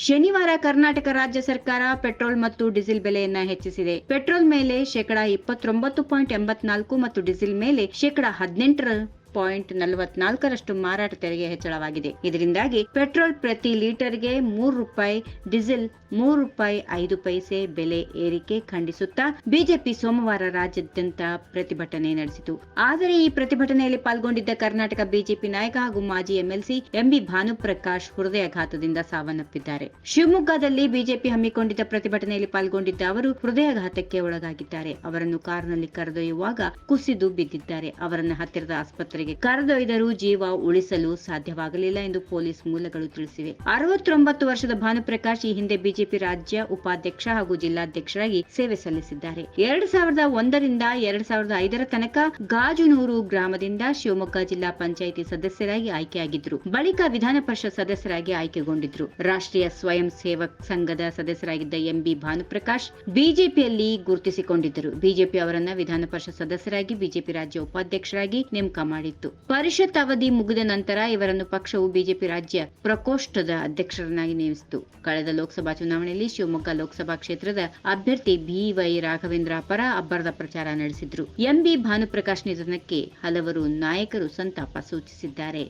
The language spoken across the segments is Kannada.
ಶನಿವಾರ ಕರ್ನಾಟಕ ರಾಜ್ಯ ಸರ್ಕಾರ ಪೆಟ್ರೋಲ್ ಮತ್ತು ಡೀಸೆಲ್ ಬೆಲೆಯನ್ನ ಹೆಚ್ಚಿಸಿದೆ. ಪೆಟ್ರೋಲ್ ಮೇಲೆ ಶೇಕಡಾ ಇಪ್ಪತ್ತೊಂಬತ್ತು ಪಾಯಿಂಟ್ ಎಂಬತ್ನಾಲ್ಕು ಮತ್ತು ಡೀಸೆಲ್ ಮೇಲೆ ಶೇಕಡಾ ಹದಿನೆಂಟರ ಪಾಯಿಂಟ್ ನಲವತ್ನಾಲ್ಕರಷ್ಟು ಮಾರಾಟ ತೆರಿಗೆ ಹೆಚ್ಚಳವಾಗಿದೆ. ಇದರಿಂದಾಗಿ ಪೆಟ್ರೋಲ್ ಪ್ರತಿ ಲೀಟರ್ಗೆ ಮೂರು ರೂಪಾಯಿ, ಡೀಸೆಲ್ ಮೂರು ರೂಪಾಯಿ, ಐದು ಪೈಸೆ ಬೆಲೆ ಏರಿಕೆ ಖಂಡಿಸುತ್ತಾ ಬಿಜೆಪಿ ಸೋಮವಾರ ರಾಜ್ಯಾದ್ಯಂತ ಪ್ರತಿಭಟನೆ ನಡೆಸಿತು. ಆದರೆ ಈ ಪ್ರತಿಭಟನೆಯಲ್ಲಿ ಪಾಲ್ಗೊಂಡಿದ್ದ ಕರ್ನಾಟಕ ಬಿಜೆಪಿ ನಾಯಕ ಹಾಗೂ ಮಾಜಿ ಎಂಎಲ್ಸಿ ಎಂಬಿ ಭಾನುಪ್ರಕಾಶ್ ಹೃದಯಾಘಾತದಿಂದ ಸಾವನ್ನಪ್ಪಿದ್ದಾರೆ. ಶಿವಮೊಗ್ಗದಲ್ಲಿ ಬಿಜೆಪಿ ಹಮ್ಮಿಕೊಂಡಿದ್ದ ಪ್ರತಿಭಟನೆಯಲ್ಲಿ ಪಾಲ್ಗೊಂಡಿದ್ದ ಅವರು ಹೃದಯಾಘಾತಕ್ಕೆ ಒಳಗಾಗಿದ್ದಾರೆ. ಅವರನ್ನು ಕಾರಿನಲ್ಲಿ ಕರೆದೊಯ್ಯುವಾಗ ಕುಸಿದು ಬಿದ್ದಿದ್ದಾರೆ. ಅವರನ್ನು ಹತ್ತಿರದ ಆಸ್ಪತ್ರೆಗೆ ಕರೆದೊಯ್ದರೂ ಜೀವ ಉಳಿಸಲು ಸಾಧ್ಯವಾಗಲಿಲ್ಲ ಎಂದು ಪೊಲೀಸ್ ಮೂಲಗಳು ತಿಳಿಸಿವೆ. ಅರವತ್ತೊಂಬತ್ತು ವರ್ಷದ ಭಾನುಪ್ರಕಾಶ್ ಈ ಹಿಂದೆ ಬಿಜೆಪಿ ರಾಜ್ಯ ಉಪಾಧ್ಯಕ್ಷ ಹಾಗೂ ಜಿಲ್ಲಾಧ್ಯಕ್ಷರಾಗಿ ಸೇವೆ ಸಲ್ಲಿಸಿದ್ದಾರೆ. ಎರಡ್ ಸಾವಿರದ ಒಂದರಿಂದ ಎರಡ್ ಸಾವಿರದ ಐದರ ತನಕ ಗಾಜುನೂರು ಗ್ರಾಮದಿಂದ ಶಿವಮೊಗ್ಗ ಜಿಲ್ಲಾ ಪಂಚಾಯಿತಿ ಸದಸ್ಯರಾಗಿ ಆಯ್ಕೆಯಾಗಿದ್ದರು. ಬಳಿಕ ವಿಧಾನ ಪರಿಷತ್ ಸದಸ್ಯರಾಗಿ ಆಯ್ಕೆಗೊಂಡಿದ್ರು ರಾಷ್ಟ್ರೀಯ ಸ್ವಯಂ ಸೇವಕ್ ಸಂಘದ ಸದಸ್ಯರಾಗಿದ್ದ ಎಂಬಿ ಭಾನುಪ್ರಕಾಶ್ ಬಿಜೆಪಿಯಲ್ಲಿ ಗುರುತಿಸಿಕೊಂಡಿದ್ದರು. ಬಿಜೆಪಿ ಅವರನ್ನ ವಿಧಾನ ಪರಿಷತ್ ಸದಸ್ಯರಾಗಿ, ಬಿಜೆಪಿ ರಾಜ್ಯ ಉಪಾಧ್ಯಕ್ಷರಾಗಿ ನೇಮಕ ಮಾಡಿತ್ತು. ಪರಿಷತ್ ಅವಧಿ ಮುಗಿದ ನಂತರ ಇವರನ್ನು ಪಕ್ಷವು ಬಿಜೆಪಿ ರಾಜ್ಯ ಪ್ರಕೋಷ್ಠದ ಅಧ್ಯಕ್ಷರನ್ನಾಗಿ ನೇಮಿಸಿತು. ಕಳೆದ ಲೋಕಸಭಾ ಚುನಾವಣೆಯಲ್ಲಿ ಶಿವಮೊಗ್ಗ ಲೋಕಸಭಾ ಕ್ಷೇತ್ರದ ಅಭ್ಯರ್ಥಿ ಬಿವೈ ರಾಘವೇಂದ್ರ ಪರ ಅಬ್ಬರದ ಪ್ರಚಾರ ನಡೆಸಿದ್ರು. ಎಂಬಿ ಭಾನುಪ್ರಕಾಶ್ ನಿಧನಕ್ಕೆ ಹಲವರು ನಾಯಕರು ಸಂತಾಪ ಸೂಚಿಸಿದ್ದಾರೆ.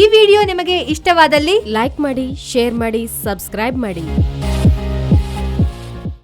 ಈ ವಿಡಿಯೋ ನಿಮಗೆ ಇಷ್ಟವಾದಲ್ಲಿ ಲೈಕ್ ಮಾಡಿ, ಶೇರ್ ಮಾಡಿ, ಸಬ್ಸ್ಕ್ರೈಬ್ ಮಾಡಿ.